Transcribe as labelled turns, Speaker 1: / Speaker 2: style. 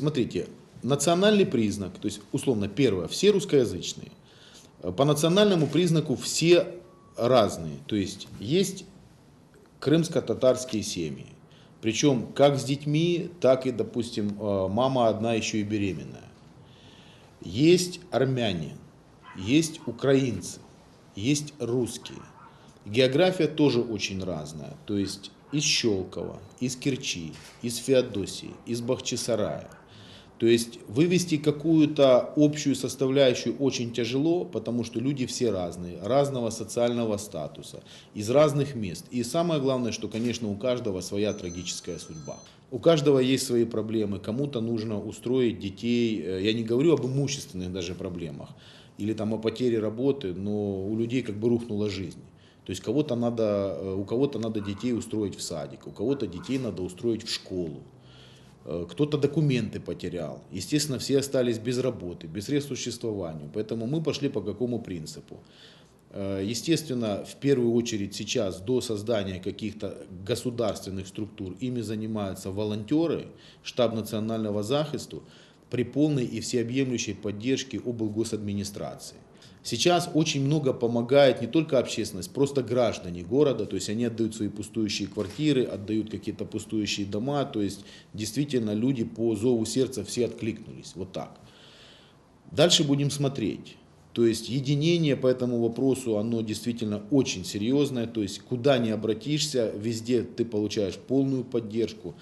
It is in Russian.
Speaker 1: смотрите, национальный признак, то есть, условно, первое, все русскоязычные. Э, По национальному признаку все разные. То есть, есть крымско-татарские семьи. Причем как с детьми, так и, допустим, э, мама одна еще и беременная. Есть армяне, есть украинцы, есть русские. География тоже очень разная. То есть из Щелкова, из Керчи, из Феодосии, из Бахчисарая. То есть вывести какую-то общую составляющую очень тяжело, потому что люди все разные, разного социального статуса, из разных мест. И самое главное, что, конечно, у каждого своя трагическая судьба. У каждого есть свои проблемы. Кому-то нужно устроить детей. Э, Я не говорю об имущественных даже проблемах или там о потере работы, но у людей как бы рухнула жизнь. То есть кого-то надо, э, у кого-то надо детей устроить в садик, у кого-то детей надо устроить в школу. Э, Кто-то документы потерял. Естественно, все остались без работы, без средств существования. Поэтому мы пошли по какому принципу? Э, Естественно, в первую очередь сейчас до создания каких-то государственных структур ими занимаются волонтеры, штаб национального захисту при полной и всеобъемлющей поддержке облгосадминистрации. Сейчас очень много помогает не только общественность, просто граждане города, то есть они отдают свои пустующие квартиры, отдают какие-то пустующие дома, то есть действительно люди по зову сердца все откликнулись, вот так. Дальше будем смотреть. То есть единение по этому вопросу, оно действительно очень серьезное. То есть куда ни обратишься, везде ты получаешь полную поддержку.